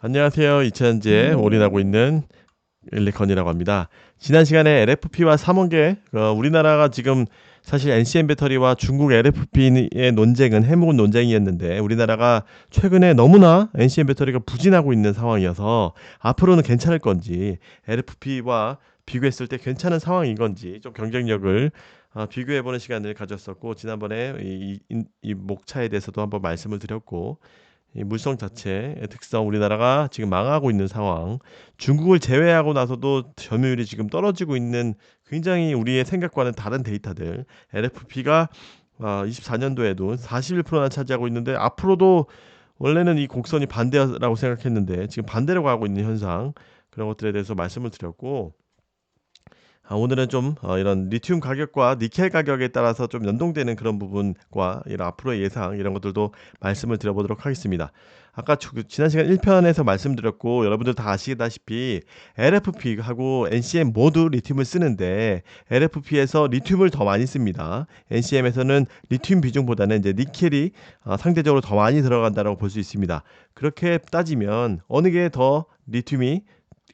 안녕하세요. 이천재 올인하고 있는 일리컨이라고 합니다. 지난 시간에 LFP와 3원계 어, 우리나라가 지금 사실 NCM 배터리와 중국 LFP의 논쟁은 해묵은 논쟁이었는데 우리나라가 최근에 너무나 NCM 배터리가 부진하고 있는 상황이어서 앞으로는 괜찮을 건지 LFP와 비교했을 때 괜찮은 상황인 건지 좀 경쟁력을 어, 비교해보는 시간을 가졌었고 지난번에 이, 이, 이 목차에 대해서도 한번 말씀을 드렸고 이 물성 자체의 특성 우리나라가 지금 망하고 있는 상황 중국을 제외하고 나서도 점유율이 지금 떨어지고 있는 굉장히 우리의 생각과는 다른 데이터들. LFP가 어, 24년도에도 41%나 차지하고 있는데 앞으로도 원래는 이 곡선이 반대라고 생각했는데 지금 반대로 가고 있는 현상 그런 것들에 대해서 말씀을 드렸고 아, 오늘은 좀 어, 이런 리튬 가격과 니켈 가격에 따라서 좀 연동되는 그런 부분과 이런 앞으로의 예상 이런 것들도 말씀을 드려보도록 하겠습니다. 아까 그 지난 시간 1편에서 말씀드렸고 여러분들 다 아시다시피 LFP하고 NCM 모두 리튬을 쓰는데 LFP에서 리튬을 더 많이 씁니다. NCM에서는 리튬 비중보다는 이제 니켈이 어, 상대적으로 더 많이 들어간다고 볼 수 있습니다. 그렇게 따지면 어느 게 더 리튬이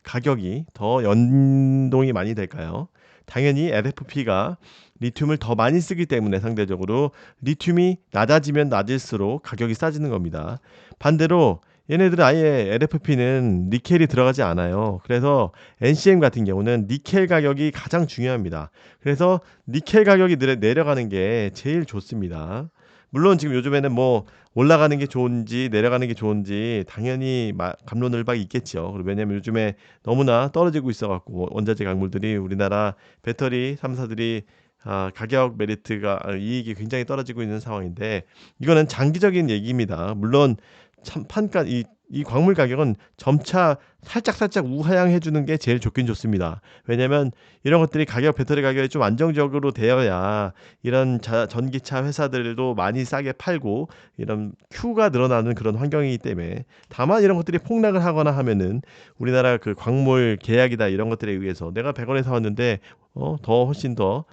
가격이 더 연동이 많이 될까요? 당연히 LFP가 리튬을 더 많이 쓰기 때문에 상대적으로 리튬이 낮아지면 낮을수록 가격이 싸지는 겁니다. 반대로 얘네들은 아예 LFP는 니켈이 들어가지 않아요. 그래서 NCM 같은 경우는 니켈 가격이 가장 중요합니다. 그래서 니켈 가격이 내려가는 게 제일 좋습니다. 물론 지금 요즘에는 뭐 올라가는 게 좋은지 내려가는 게 좋은지 당연히 감론을박이 있겠죠. 왜냐면 요즘에 너무나 떨어지고 있어 갖고 원자재 광물들이 우리나라 배터리 3사들이 아, 가격 메리트가 아, 이익이 굉장히 떨어지고 있는 상황인데 이거는 장기적인 얘기입니다. 물론 참 판가 이, 이 광물 가격은 점차 살짝 살짝 우하향해 주는 게 제일 좋긴 좋습니다. 왜냐면 이런 것들이 가격 배터리 가격이 좀 안정적으로 되어야 이런 자, 전기차 회사들도 많이 싸게 팔고 이런 큐가 늘어나는 그런 환경이기 때문에 다만 이런 것들이 폭락을 하거나 하면은 우리나라 그 광물 계약이다 이런 것들에 의해서 내가 100원에 사왔는데 어, 더 훨씬 더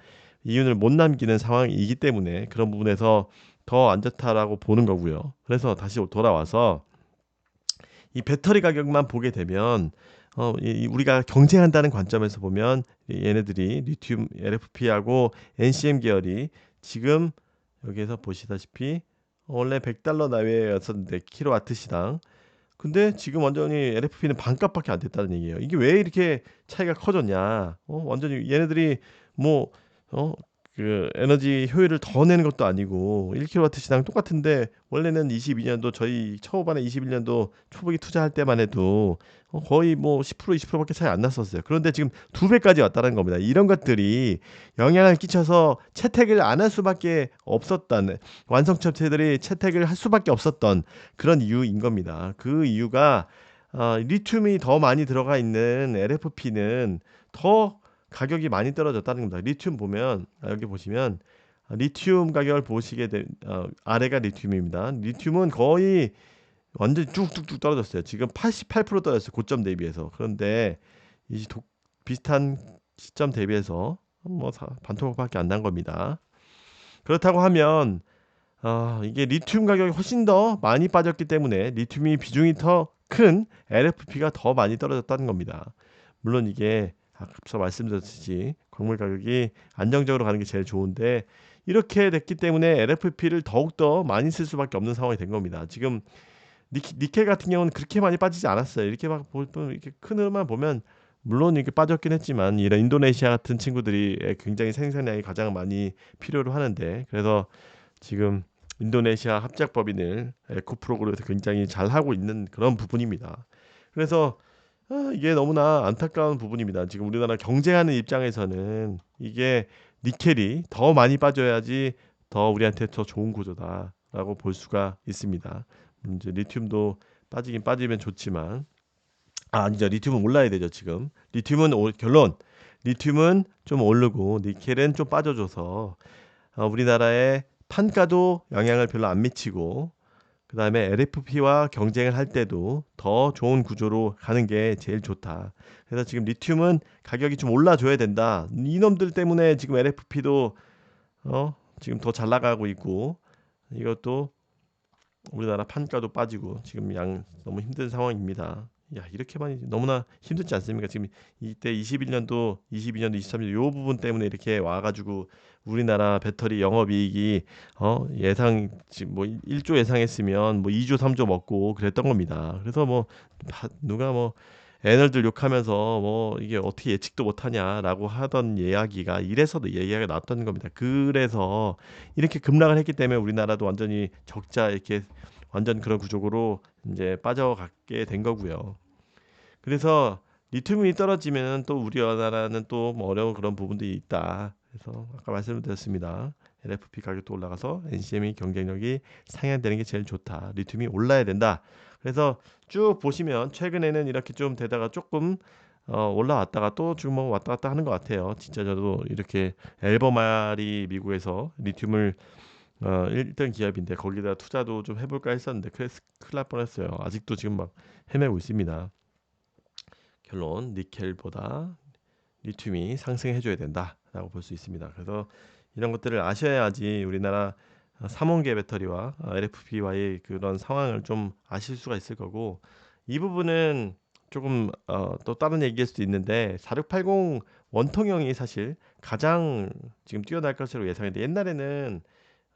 이윤을 못 남기는 상황이기 때문에 그런 부분에서 더 안 좋다라고 보는 거고요. 그래서 다시 돌아와서 이 배터리 가격만 보게 되면 어, 이, 우리가 경쟁한다는 관점에서 보면 얘네들이 리튬 LFP하고 NCM 계열이 지금 여기에서 보시다시피 원래 100달러 나외였었는데 킬로와트 시당 근데 지금 완전히 LFP는 반값밖에 안 됐다는 얘기예요. 이게 왜 이렇게 차이가 커졌냐? 어, 완전히 얘네들이 뭐 어, 그 에너지 효율을 더 내는 것도 아니고 1kW 시당 똑같은데 원래는 22년도 저희 초반에 21년도 초보기 투자할 때만 해도 어, 거의 뭐 10% 20%밖에 차이 안 났었어요. 그런데 지금 두 배까지 왔다는 겁니다. 이런 것들이 영향을 끼쳐서 채택을 안 할 수밖에 없었던 완성체들이 채택을 할 수밖에 없었던 그런 이유인 겁니다. 그 이유가 어, 리튬이 더 많이 들어가 있는 LFP는 더 가격이 많이 떨어졌다는 겁니다. 리튬 보면 아, 여기 보시면 리튬 가격을 보시게 되 어, 아래가 리튬입니다. 리튬은 거의 완전 쭉 쭉쭉 떨어졌어요. 지금 88% 떨어졌어요. 고점 대비해서. 그런데 이 도, 비슷한 시점 대비해서 뭐 반토막밖에 안 난 겁니다. 그렇다고 하면 어, 이게 리튬 가격이 훨씬 더 많이 빠졌기 때문에 리튬이 비중이 더 큰 LFP가 더 많이 떨어졌다는 겁니다. 물론 이게 앞서 말씀드렸듯이 광물 가격이 안정적으로 가는 게 제일 좋은데 이렇게 됐기 때문에 LFP를 더욱더 많이 쓸 수밖에 없는 상황이 된 겁니다. 지금 니켈 같은 경우는 그렇게 많이 빠지지 않았어요. 이렇게 막 보면 이렇게 큰 흐름만 보면 물론 이렇게 빠졌긴 했지만 이런 인도네시아 같은 친구들이 굉장히 생산량이 가장 많이 필요로 하는데 그래서 지금 인도네시아 합작 법인을 에코 프로그램에서 굉장히 잘 하고 있는 그런 부분입니다. 그래서 아, 이게 너무나 안타까운 부분입니다. 지금 우리나라 경쟁하는 입장에서는 이게 니켈이 더 많이 빠져야지 더 우리한테 더 좋은 구조다라고 볼 수가 있습니다. 이제 리튬도 빠지긴 빠지면 좋지만 아 아니죠 리튬은 올라야 되죠 지금 리튬은 오, 결론 리튬은 좀 오르고 니켈은 좀 빠져줘서 어, 우리나라의 판가도 영향을 별로 안 미치고 그 다음에 LFP와 경쟁을 할 때도 더 좋은 구조로 가는 게 제일 좋다. 그래서 지금 리튬은 가격이 좀 올라줘야 된다. 이놈들 때문에 지금 LFP도 어 지금 더 잘 나가고 있고 이것도 우리나라 판가도 빠지고 지금 양 너무 힘든 상황입니다. 야 이렇게 많이 너무나 힘들지 않습니까? 지금 이때 21년도, 22년도, 23년도 요 부분 때문에 이렇게 와 가지고 우리나라 배터리 영업 이익이 어 예상 지금 뭐 1조 예상했으면 뭐 2조, 3조 먹고 그랬던 겁니다. 그래서 뭐 누가 뭐 애널들 욕하면서 뭐 이게 어떻게 예측도 못하냐라고 하던 이야기가 이래서도 얘기가 나왔던 겁니다. 그래서 이렇게 급락을 했기 때문에 우리나라도 완전히 적자 이렇게 완전 그런 구조로 이제 빠져가게 된 거고요. 그래서 리튬이 떨어지면 또 우리나라는 또 뭐 어려운 그런 부분들이 있다. 그래서 아까 말씀드렸습니다. LFP 가격도 올라가서 NCM이 경쟁력이 상향되는 게 제일 좋다. 리튬이 올라야 된다. 그래서 쭉 보시면 최근에는 이렇게 좀 되다가 조금 어, 올라왔다가 또 지금 뭐 왔다 갔다 하는 것 같아요. 진짜 저도 이렇게 엘버말이 미국에서 리튬을 어, 1등 기업인데 거기다 투자도 좀 해볼까 했었는데 그래서 큰일 날 뻔했어요. 아직도 지금 막 헤매고 있습니다. 결론 니켈보다 리튬이 상승해 줘야 된다라고 볼 수 있습니다. 그래서 이런 것들을 아셔야지 우리나라 삼원계 배터리와 LFP와의 그런 상황을 좀 아실 수가 있을 거고 이 부분은 조금 어, 또 다른 얘기일 수도 있는데 4680 원통형이 사실 가장 지금 뛰어날 것으로 예상했는데 옛날에는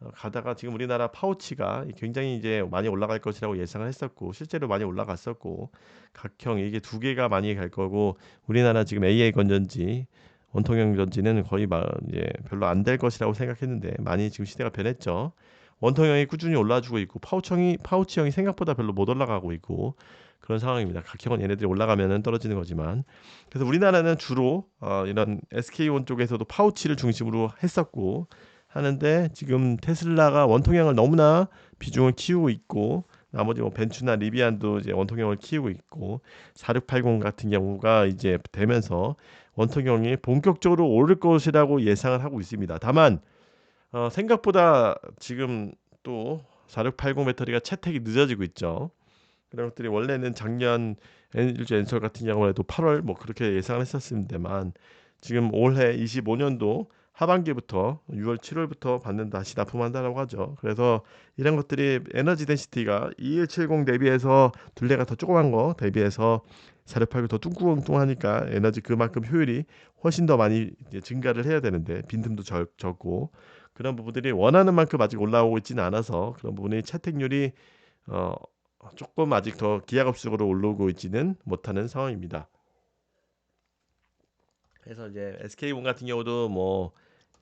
어, 가다가 지금 우리나라 파우치가 굉장히 이제 많이 올라갈 것이라고 예상을 했었고 실제로 많이 올라갔었고 각형 이게 두 개가 많이 갈 거고 우리나라 지금 AA 건전지 원통형 전지는 거의 막 이제 별로 안 될 것이라고 생각했는데 많이 지금 시대가 변했죠. 원통형이 꾸준히 올라주고 있고 파우치형이 파우치형이 생각보다 별로 못 올라가고 있고 그런 상황입니다. 각형은 얘네들이 올라가면은 떨어지는 거지만 그래서 우리나라는 주로 어, 이런 SK온 쪽에서도 파우치를 중심으로 했었고 하는데 지금 테슬라가 원통형을 너무나 비중을 키우고 있고 나머지 뭐 벤츠나 리비안도 이제 원통형을 키우고 있고 4680 같은 경우가 이제 되면서 원통형이 본격적으로 오를 것이라고 예상을 하고 있습니다. 다만 어, 생각보다 지금 또 4680 배터리가 채택이 늦어지고 있죠. 그런 것들이 원래는 작년 엔일주 엔솔 같은 경우에도 8월 뭐 그렇게 예상을 했었습니다만 지금 올해 25년도 하반기부터 6월 7월부터 받는 다시 납품한다라고 하죠. 그래서 이런 것들이 에너지 덴시티가 2170 대비해서 둘레가 더 조그만 거 대비해서 4680이 더 뚱뚱뚱하니까 에너지 그만큼 효율이 훨씬 더 많이 증가를 해야 되는데 빈틈도 적, 적고 그런 부분들이 원하는 만큼 아직 올라오고 있지는 않아서 그런 부분이 채택률이 어 조금 아직 더 기하급수적으로 올라오고 있지는 못하는 상황입니다. 그래서 이제 SK온 같은 경우도 뭐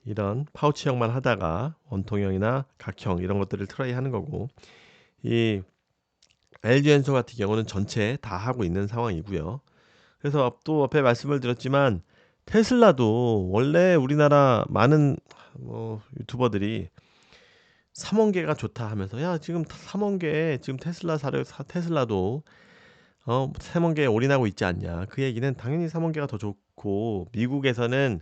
이런 파우치형만 하다가 원통형이나 각형 이런 것들을 트라이 하는 거고 이 LG 엔소 같은 경우는 전체 다 하고 있는 상황이고요. 그래서 또 앞에 말씀을 드렸지만 테슬라도 원래 우리나라 많은 뭐 유튜버들이 삼원계가 좋다 하면서 야 지금 삼원계 지금 테슬라 사려 테슬라도 어 삼원계에 올인하고 있지 않냐 그 얘기는 당연히 삼원계가 더 좋고 미국에서는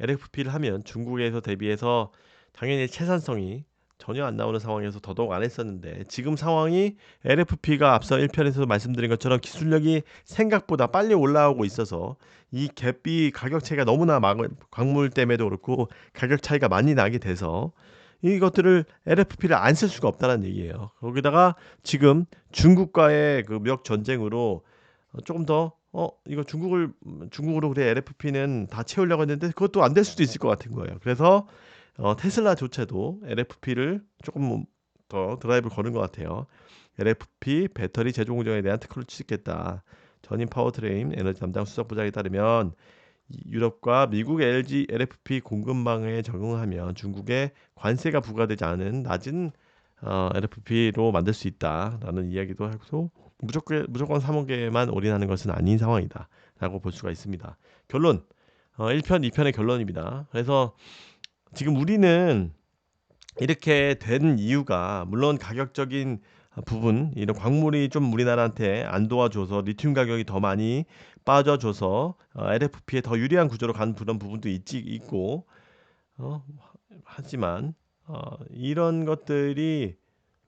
LFP를 하면 중국에서 대비해서 당연히 채산성이 전혀 안 나오는 상황에서 더더욱 안 했었는데 지금 상황이 LFP가 앞서 1편에서 말씀드린 것처럼 기술력이 생각보다 빨리 올라오고 있어서 이 갭비 가격 차이가 너무나 막 광물 때문에도 그렇고 가격 차이가 많이 나게 돼서 이것들을 LFP를 안 쓸 수가 없다는 얘기예요. 거기다가 지금 중국과의 그 무역 전쟁으로 조금 더 어 이거 중국을 중국으로 그래 LFP는 다 채우려고 했는데 그것도 안 될 수도 있을 것 같은 거예요. 그래서 어, 테슬라조차도 LFP를 조금 더 드라이브 거는 것 같아요. LFP 배터리 제조 공정에 대한 특허를 취득했다. 전임 파워트레인 에너지 담당 수석 부장에 따르면 유럽과 미국 LG LFP 공급망에 적응하면 중국에 관세가 부과되지 않은 낮은 어, LFP로 만들 수 있다라는 이야기도 하고 무조건 무조건 3원계만 올인하는 것은 아닌 상황이다라고 볼 수가 있습니다. 결론 어, 1편, 2편의 결론입니다. 그래서 지금 우리는 이렇게 된 이유가 물론 가격적인 부분 이런 광물이 좀 우리나라한테 안 도와줘서 리튬 가격이 더 많이 빠져줘서 어, LFP에 더 유리한 구조로 가는 그런 부분도 있지 있고 어, 하지만 어, 이런 것들이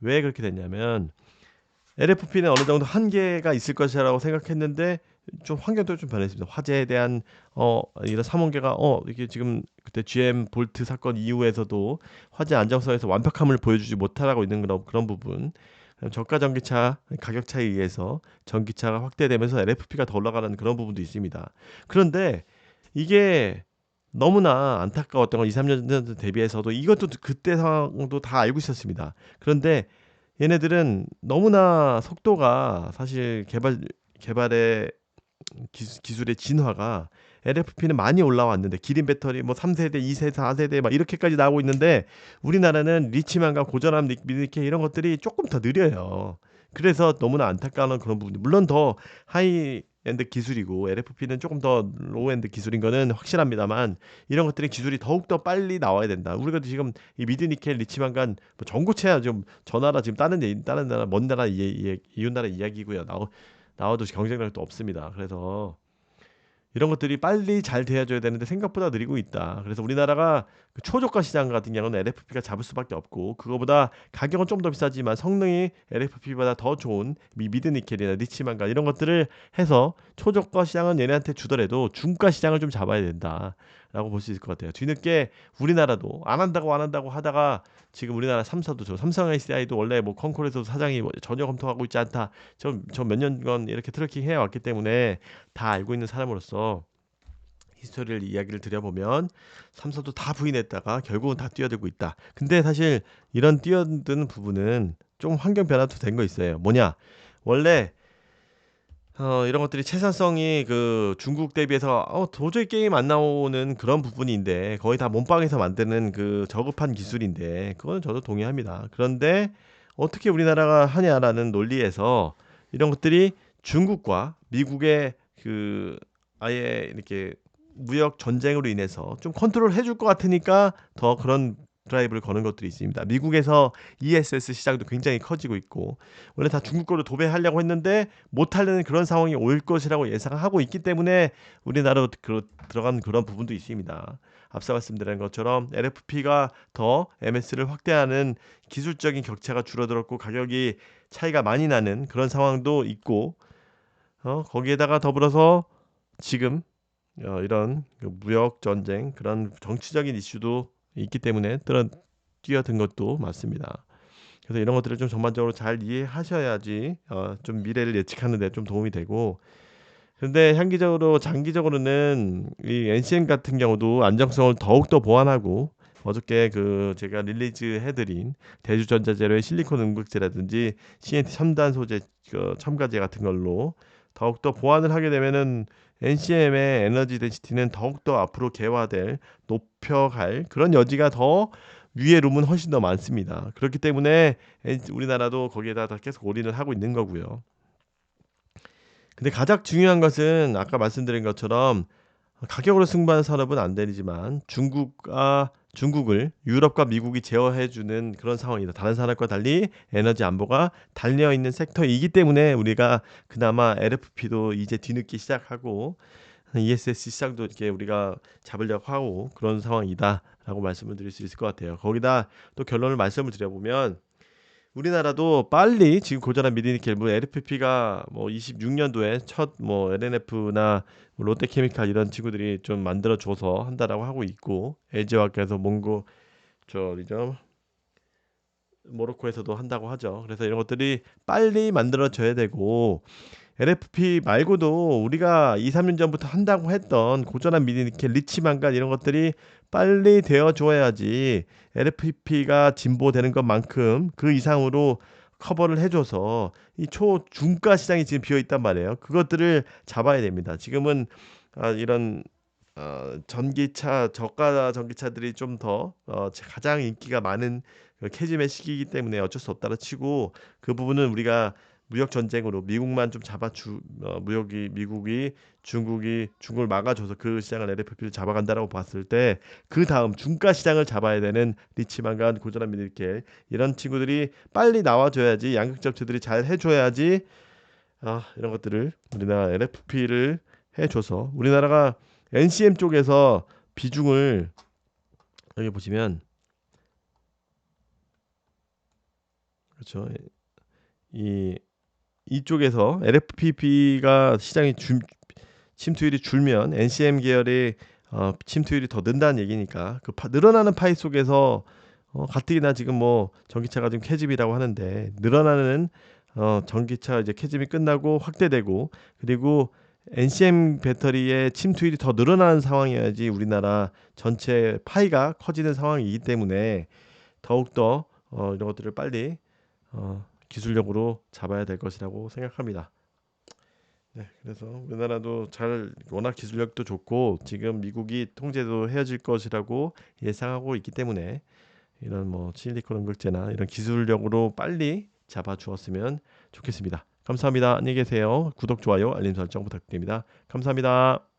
왜 그렇게 됐냐면 LFP는 어느 정도 한계가 있을 것이라고 생각했는데 좀 환경도 좀 변했습니다. 화재에 대한 어 이런 삼원계가 어 이게 지금 그때 GM 볼트 사건 이후에서도 화재 안정성에서 완벽함을 보여주지 못하고 있는 그런 그런 부분 저가 전기차 가격 차에 의해서 전기차가 확대되면서 LFP가 더 올라가는 그런 부분도 있습니다. 그런데 이게 너무나 안타까웠던 건 2, 3년 전 대비해서도 이것도 그때 상황도 다 알고 있었습니다. 그런데 얘네들은 너무나 속도가 사실 개발 개발의 기술, 의 진화가 LFP는 많이 올라왔는데 기린 배터리 뭐 3 세대, 2세대, 4세대 막 이렇게까지 나오고 있는데 우리나라는 리치만과 고전압 미니케 이런 것들이 조금 더 느려요. 그래서 너무나 안타까운 그런 부분. 물론 더 하이 엔드 기술이고 LFP는 조금 더 로우 엔드 기술인 거는 확실합니다만 이런 것들이 기술이 더욱 더 빨리 나와야 된다. 우리가 지금 이 미드니켈 리치만 간 뭐 전고체야 좀 전나라 지금 다른 다른 나라 먼 나라 이웃 나라 이야기고요. 나오 나와도 경쟁력도 없습니다. 그래서 이런 것들이 빨리 잘 되어줘야 되는데 생각보다 느리고 있다. 그래서 우리나라가 그 초저가 시장 같은 경우는 LFP가 잡을 수밖에 없고 그거보다 가격은 좀 더 비싸지만 성능이 LFP보다 더 좋은 미드니켈이나 리치만간 이런 것들을 해서 초저가 시장은 얘네한테 주더라도 중가 시장을 좀 잡아야 된다. 라고 볼 수 있을 것 같아요. 뒤늦게 우리나라도 안 한다고 안 한다고 하다가 지금 우리나라 3사도 저 삼성 SDI도 원래 뭐 컨콜에서 사장이 뭐 전혀 검토하고 있지 않다. 저몇 년간 이렇게 트래킹 해 왔기 때문에 다 알고 있는 사람으로서 히스토리를 이야기를 드려보면 삼사도 다 부인했다가 결국은 다 뛰어들고 있다. 근데 사실 이런 뛰어드는 부분은 좀 환경 변화도 된 거 있어요. 뭐냐? 원래 어, 이런 것들이 채산성이 그 중국 대비해서 어, 도저히 게임 안 나오는 그런 부분인데 거의 다 몸빵에서 만드는 그 저급한 기술인데 그거는 저도 동의합니다. 그런데 어떻게 우리나라가 하냐라는 논리에서 이런 것들이 중국과 미국의 그 아예 이렇게 무역 전쟁으로 인해서 좀 컨트롤 해줄 것 같으니까 더 그런 드라이브를 거는 것들이 있습니다. 미국에서 ESS 시장도 굉장히 커지고 있고 원래 다 중국 거로 도배하려고 했는데 못하려는 그런 상황이 올 것이라고 예상하고 있기 때문에 우리나라로 그, 들어간 그런 부분도 있습니다. 앞서 말씀드린 것처럼 LFP가 더 MS를 확대하는 기술적인 격차가 줄어들었고 가격이 차이가 많이 나는 그런 상황도 있고 어, 거기에다가 더불어서 지금 어, 이런 그 무역 전쟁 그런 정치적인 이슈도 있기 때문에 들어 뛰어든 것도 맞습니다. 그래서 이런 것들을 좀 전반적으로 잘 이해하셔야지 어, 좀 미래를 예측하는데 좀 도움이 되고 근데 향기적으로 장기적으로는 이 NCM 같은 경우도 안정성을 더욱 더 보완하고 어저께 그 제가 릴리즈 해드린 대주전자재료의 실리콘 음극재라든지 CNT 첨단 소재 그 첨가제 같은 걸로 더욱 더 보완을 하게 되면은 NCM의 에너지 데시티는 더욱더 앞으로 개화될 높여갈 그런 여지가 더 위에 룸은 훨씬 더 많습니다. 그렇기 때문에 우리나라도 거기에다 계속 올인을 하고 있는 거고요. 근데 가장 중요한 것은 아까 말씀드린 것처럼 가격으로 승부하는 산업은 안 되지만 중국과 중국을 유럽과 미국이 제어해주는 그런 상황이다. 다른 산업과 달리 에너지 안보가 달려 있는 섹터이기 때문에 우리가 그나마 LFP도 이제 뒤늦게 시작하고 ESS 시장도 이렇게 우리가 잡으려고 하고 그런 상황이다라고 말씀을 드릴 수 있을 것 같아요. 거기다 또 결론을 말씀을 드려보면 우리나라도 빨리 지금 고전한 미드니켈 뭐 LFP가 뭐 26년도에 첫 뭐 LNF나 뭐 롯데케미칼 이런 친구들이 좀 만들어 줘서 한다라고 하고 있고 LG화학에서 몽고 저리죠 모로코에서도 한다고 하죠. 그래서 이런 것들이 빨리 만들어져야 되고 LFP 말고도 우리가 2, 3년 전부터 한다고 했던 고전한 미니니켈, 리치만간 이런 것들이 빨리 되어 줘야지 LFP가 진보되는 것만큼 그 이상으로 커버를 해줘서 이 초 중가 시장이 지금 비어 있단 말이에요. 그것들을 잡아야 됩니다. 지금은 아, 이런 어, 전기차 저가 전기차들이 좀더 어, 가장 인기가 많은 그 캐즘의 시기이기 때문에 어쩔 수 없다고 치고 그 부분은 우리가 무역 전쟁으로 미국만 좀 잡아주 어, 무역이 미국이 중국이 중국을 막아줘서 그 시장을 LFP를 잡아간다라고 봤을 때 그 다음 중가 시장을 잡아야 되는 리치만간 고전한 미들켈 이런 친구들이 빨리 나와줘야지 양극 접체들이 잘 해줘야지 아 이런 것들을 우리나라 LFP를 해줘서 우리나라가 NCM 쪽에서 비중을 여기 보시면 그렇죠. 이 이쪽에서 LFPP가 시장이 줄, 침투율이 줄면 NCM 계열의 어, 침투율이 더 는다는 얘기니까 그 파, 늘어나는 파이 속에서 어, 가뜩이나 지금 뭐 전기차가 지금 캐집이라고 하는데 늘어나는 어, 전기차 이제 캐집이 끝나고 확대되고 그리고 NCM 배터리의 침투율이 더 늘어나는 상황이어야지 우리나라 전체 파이가 커지는 상황이기 때문에 더욱더 어, 이런 것들을 빨리 어, 기술력으로 잡아야 될 것이라고 생각합니다. 네, 그래서 우리나라도 잘 워낙 기술력도 좋고 지금 미국이 통제도 헤어질 것이라고 예상하고 있기 때문에 이런 뭐 실리콘 응급제나 이런 기술력으로 빨리 잡아 주었으면 좋겠습니다. 감사합니다. 안녕히 계세요. 구독, 좋아요, 알림 설정 부탁드립니다. 감사합니다.